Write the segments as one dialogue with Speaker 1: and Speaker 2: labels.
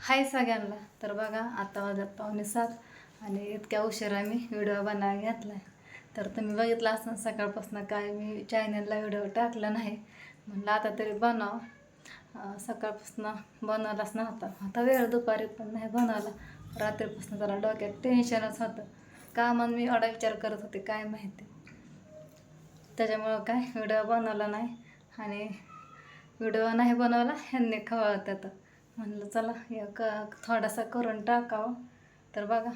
Speaker 1: हाय सगळ्यांना. तर बघा आता वाजत पावणे सात आणि इतक्या उशिरा मी व्हिडिओ बनायला घेतला आहे तर तुम्ही बघितलं असं सकाळपासून काय मी चॅनलला व्हिडिओ टाकला नाही. म्हणलं आता तरी बनव. सकाळपासून बनवलाच नव्हता. आता वेळ दुपारी पण नाही बनवला. रात्रीपासून जरा डोक्यात टेन्शनच होतं. का मग मी एवढा विचार करत होते काय माहिती. त्याच्यामुळं काय व्हिडिओ बनवला नाही. आणि व्हिडिओ नाही बनवला ह्यांनी खवळत म्हणलं चला एक थोडासा करून टाकावं. तर बघा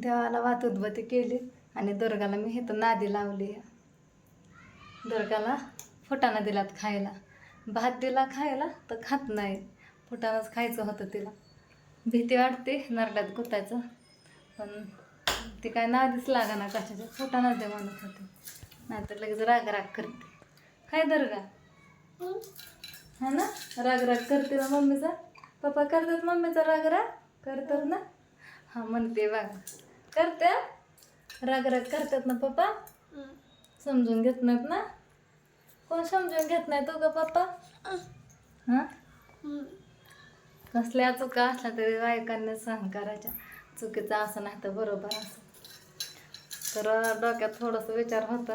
Speaker 1: देवाला वात उद्बती केली आणि दुर्गाला मी इथं नादी लावली. दुर्गाला फुटाणा दिलात खायला. भात दिला खायला तर खात नाही. फुटाणाच खायचं होतं तिला. भीती वाटते नरड्यात गुतायचं. पण ती काय नादीच लागा ना कशाच्या फुटाणाच दे म्हणत होते. नाहीतर लगेच राग राग करते. काय दुर्गा? हा ना? राग राग करते ना मम्मीचा. पप्पा करतात मम्मीचा राग राग? करतात ना? हा म्हणते बघ. करते राग राग करतात ना पप्पा? समजून घेत नाहीत ना? कोण समजून घेत नाही तो का पप्पा? हां? कसल्या चुका असल्या तरी बायकांनी सहन करायच्या. चुकीचं असं नाही तर बरोबर असं. तर डोक्यात थोडंसं विचार होता.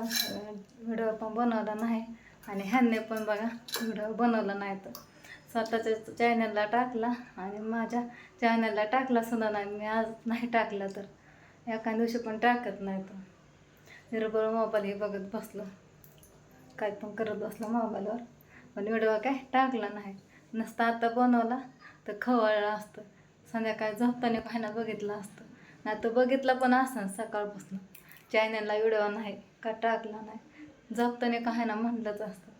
Speaker 1: व्हिडिओ पण बनवला नाही. आणि ह्यांनी पण बघा व्हिडिओ बनवला नाही तर. स्वतःच्या चॅनलला टाकला आणि माझ्या चॅनलला टाकला सुद्धा नाही. मी आज नाही टाकला तर. एका दिवशी पण टाकत नाही तर. निर्बळ मोबाईल हे बघत बसलो. काय पण करत बसलं मोबाईलवर. पण व्हिडिओ काय टाकला नाही. नसतं आता बनवला तर खवळलं असतं. संध्याकाळी झोपताना पाहिना बघितलं असतं. नाही तर बघितलं पण असं सकाळपासून. चॅनलला व्हिडिओ नाही का टाकला नाही. झोपताना काय ना म्हणलंच असतं.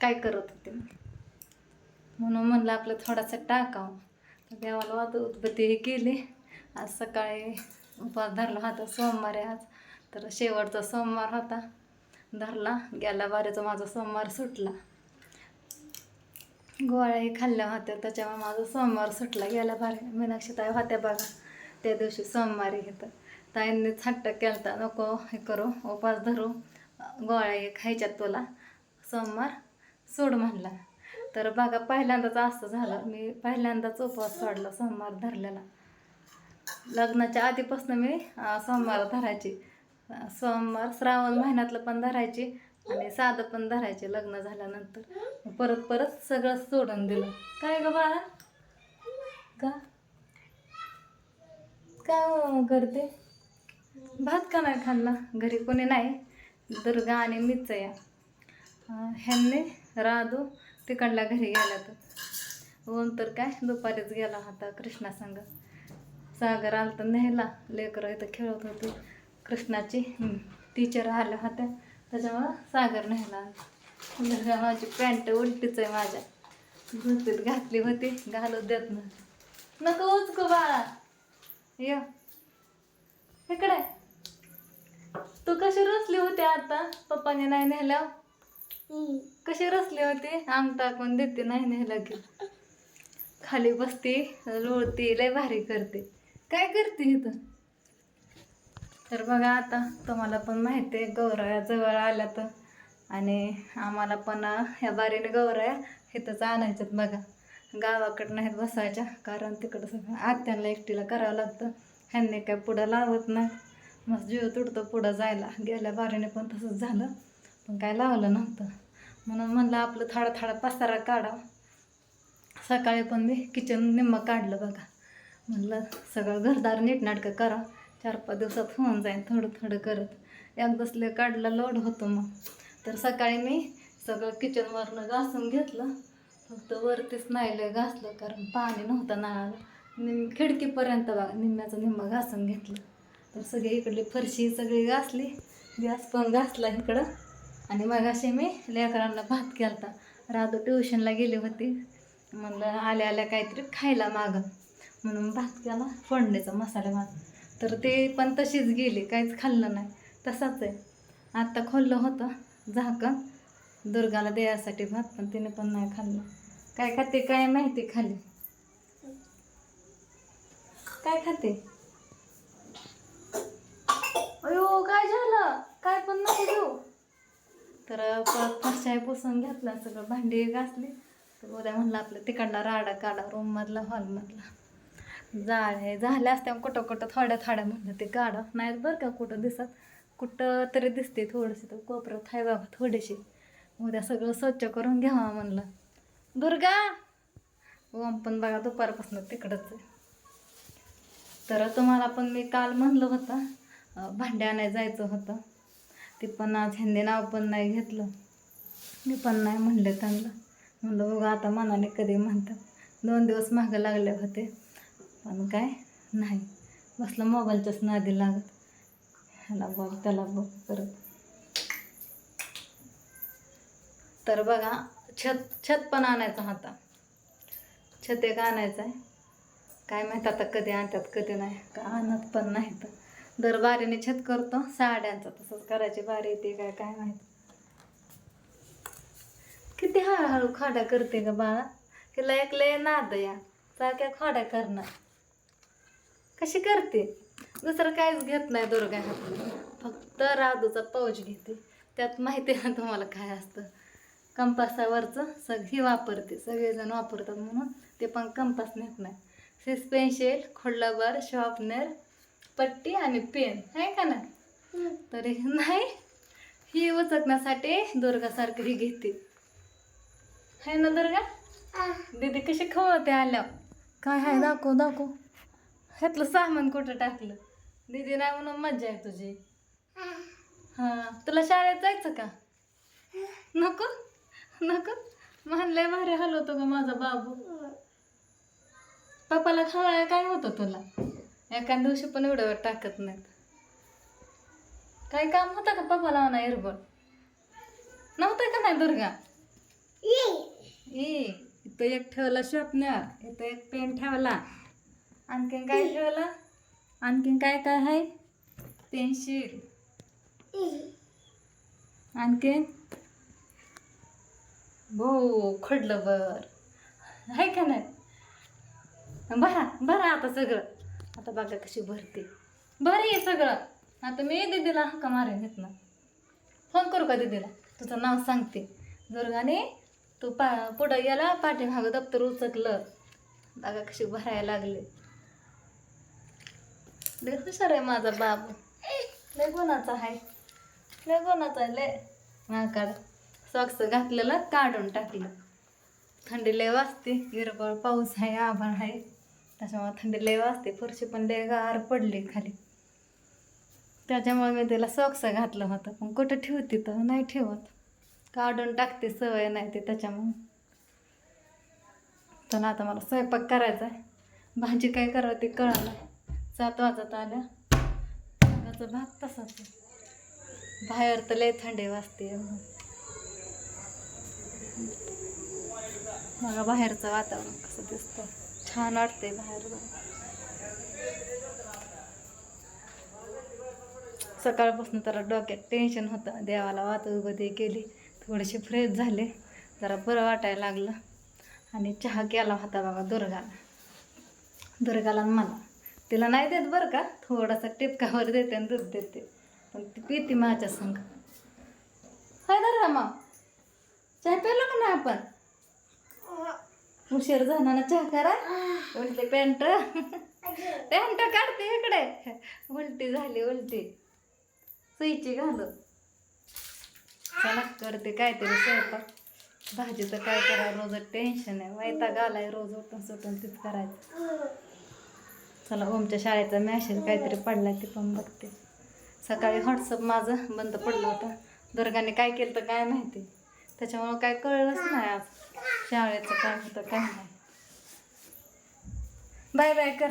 Speaker 1: काय करत होते म्हणून म्हणलं आपलं थोडासा टाकावं. देवाला वाद उदबत्ती हे केली. आज सकाळी उपास धरला होता सोमवार आहे आज. तर शेवटचा सोमवार होता. धरला. गेल्या बारीचा माझा सोमवार सुटला. गोळ्याही खाल्ल्या होत्या. त्याच्यामुळे माझा सोमवार सुटला गेल्या बारी मीनाक्षी ताई होत्या बघा. त्या दिवशी सोमवारी घेतं ताईंनीच हट्ट केलता. नको हे करू. उपास धरू. गोळ्या खायच्यात तुला. सोमवार सोड म्हणला. तर बघा पहिल्यांदाच असं झालं. मी पहिल्यांदाच उपवास सोडला सोमवार धरलेला. लग्नाच्या आधीपासून मी सोमवार धरायची. सोमवार श्रावण महिन्यातलं पण धरायची आणि साधं पण धरायचे लग्न झाल्यानंतर. परत परत सगळं सोडून दिलं. काय ग बाळा? का? काय करते हो, भात का नाही खाल्ला? घरी कोणी नाही? दुर्गा आणि मीच या ह्यांनी राधू तिकडल्या घरी गेला तर ऊन तर काय दुपारीच गेला होता कृष्णा संग सागर आला तर न्यायला लेकरं इथं खेळत होती. कृष्णाची टीचर आल्या होत्या त्याच्यामुळं सागर न्यायला मुलगा माझी पॅन्ट उलटीच आहे माझ्या. झोपेत घातली होती घालू देत ना नको उचकू बाळा. ये. इकडे. तू कशी रचली होती आता? पप्पाने नाही नेल्या कशी रचली होती? अंग टाकून देते नाही नेलं की. खाली बसते लोळते लय भारी करते. काय करते इथं? तर बघा आता तुम्हाला पण माहिती आहे गौराया जवळ आल्या तर. आणि आम्हाला पण ह्या बारीने गौराया इथंच आणायच्यात बघा. गावाकडं नाहीत बसायच्या कारण तिकडं सगळं आत्यांना एकटीला करावं लागतं. ह्यांनी काय पुढं लावत नाही. मस्त जीव तुटतो पुढं जायला. गेल्या बारीने पण तसंच झालं. पण काय लावलं नव्हतं. म्हणून म्हणलं आपलं थाडा थाडा पसारा काढा सकाळी पण मी किचन निम्म काढलं बघा. म्हणलं सगळं घरदार नीटनाटकं करा. चार पाच दिवसात होऊन जाईन थोडं थोडं करत. एकदाच लय काढला लोड होतो मग. तर सकाळी मी सगळं किचनवरनं घासून घेतलं. फक्त वरतीच नाही लय घासलं कारण पाणी नव्हतं नळाला. निम खिडकीपर्यंत बघा निम्म्याचं निम्म घासून घेतलं. तर सगळी इकडली फरशी सगळी घासली गॅस पण घासला इकडं. आणि मग असे मी लेकरांना भात केलता. राधू ट्युशनला गेली होती. म्हणलं आल्या आल्या काहीतरी खायला मागं. म्हणून भात केला फोडणीचा मसाला भात तर ते पण तशीच गेली काहीच खाल्लं नाही. तसाच आहे. आत्ता खोललं होतं झाकण. दुर्गाला द्यायसाठी भात पण तिने पण नाही खाल्लं. काय खाते काय माहिती खाली? काय खाते अयो काय झालं काय पण नको पुसून घेतला सगळं भांडी घासली. तर उद्या म्हणलं आपलं तिकडला राडा काढा रूममधला हॉलमधला जाळे झाल्या असत्या कुठं कुठं थोड्या थोड्या म्हणलं ते काढा. नाही बरं का कुठं दिसत. कुठं तरी दिसते थोडीशी तर कोपऱ्यात आहे बाबा थोडीशी. उद्या सगळं स्वच्छ करून घ्यावा म्हणलं. दुर्गा! ओम पण बघा दुपारपासून तिकडंच आहे. तर तुम्हाला पण मी काल म्हणलं होतं भांड्या नाही जायचं होतं. ते पण आज ह्यांनी नाव पण नाही घेतलं. मी पण नाही म्हणले त्यांना. म्हणलं बघा आता मनाने कधी म्हणतात. दोन दिवस मागं लागले होते पण काय नाही. बसलं मोबाईलच्याच नादी लागत. ह्याला बघ त्याला बघ परत. तर बघा छत छत पण आणायचा होता. छत एक आणायचं आहे. काय माहीत आता कधी आणतात कधी नाही. का आणत पण नाही तर दर बारीने छत करतो साड्यांचं तसंच करायची बारी येते काय काय माहीत. किती हळूहळू खोड्या करते ग बाळा. तिला एक लय नाद या. सारख्या खोड्या करणार. कशी करते? दुसरं काहीच घेत नाही दुर्गा हातून. फक्त राधूचा पाऊच घेते. त्यात माहिती आहे ना तुम्हाला काय असतं? कंपासावरचं सगळी वापरते. सगळेजण वापरतात म्हणून ते पण कंपास नेत नाही. सिस पेन्सिल खोडलाबर शॉर्पनर पट्टी आणि पेन. आहे का नाही? तरी नाही ही उचकण्यासाठी दुर्गासारखी ही घेते. आहे ना दुर्गा? दीदी कशी खवळते आल्यावर? काय आहे दाखव दाखव. ह्यातलं सामान कुठं टाकलं? दीदी नाही म्हणून मज्जा आहे तुझी. हां तुला शाळेत जायचं का? नको नको. म्हणलंय भारी हलवतो का माझा बाबू. पप्पाला खवळाय काय होतं तुला? एका दिवशी पण एवढं वेळ टाकत नाहीत. काही काम होतं का पप्पाला म्हणा एरबड नव्हतं का नाही दुर्गा? ए इथं एक ठेवला शॉपनर इथं एक पेन ठेवला. आणखीन काय ठेवला? आणखीन काय काय आहे? पेन्सिल. आणखीन? भो खडलं बर. आहे का नाही? भरा भरा आता सगळं. आता बघा कशी भरते. बरं आहे सगळं. आता मी दीदीला हक्का मारेन येत ना फोन करू का दीदीला? तुझं नाव सांगते. दुर्गाने तू पा पुढं गेला पाठीमागं दप्तर उचकलं. दागा कशी भरायला लागले. लय हुशार आहे माझा बाप लय कोणाचा आहे. लय कोणाचा आहे लय. माकाड सॉक्स घातलेलं काढून टाकलं. थंडी लय वाजते हिरबळ पाऊस आहे आभाळ आहे. त्याच्यामुळे थंडी लय वाजते फरशी पण लय गार पडली खाली. त्याच्यामुळे मी त्याला सॉक्स घातलं होतं पण कुठं ठेवते तर नाही ठेवत. काढून टाकते सवय नाही ते त्याच्यामुळं. तर आता मला स्वयंपाक करायचा आहे. भाजी काय करावं ते कळालं सात वाजत आल्या त्याचा भात तसाच बाहेर तर लय थंडी वाजते बघा बाहेरचं वातावरण कसं दिसतं छान वाटतंय बाहेर सकाळपासून तर डोक्यात टेन्शन होतं. देवाला वाहतूक वगैरे केली. थोडेसे फ्रेश झाले. जरा बरं वाटायला लागलं. आणि चहा केला होता बाबा दुर्गाला. दुर्गाला आणि मला. तिला नाही देत बरं का? थोडासा टिपकावर देते आणि दूध देते. पण ती पिते माझ्या संग. हाय ना मग चहा प्यायला का नाही आपण? उशीर झाला ना चहा करा. उलटी पॅन्ट. पॅन्ट काढते इकडे. उलटी झाली उलटी. सुईची घालू चला करते काहीतरी स्वयंपाक. भाजीचं काय करा रोज टेन्शन आहे. वैताग आलाय रोज उठून सुटून तीच करायचं. चला ओमच्या शाळेचा मॅसेज काहीतरी पडला ते पण बघते. सकाळी व्हॉट्सअप माझं बंद पडलं होतं. दुर्गाने काय केलं तर काय माहिती. त्याच्यामुळं काय कळलंच नाही आज. शाळेचं काय होतं काय नाही. बाय बाय कर.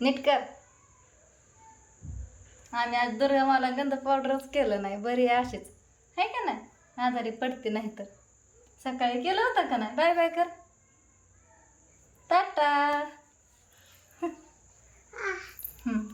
Speaker 1: नीट कर. आम्ही आज दुर्गा मला गंध पावडरच केलं नाही. बरी आहे अशीच. आहे का नाही? आजारी पडते नाही तर. सकाळी केलं होतं का नाही? बाय बाय कर. टाटा. हम्म.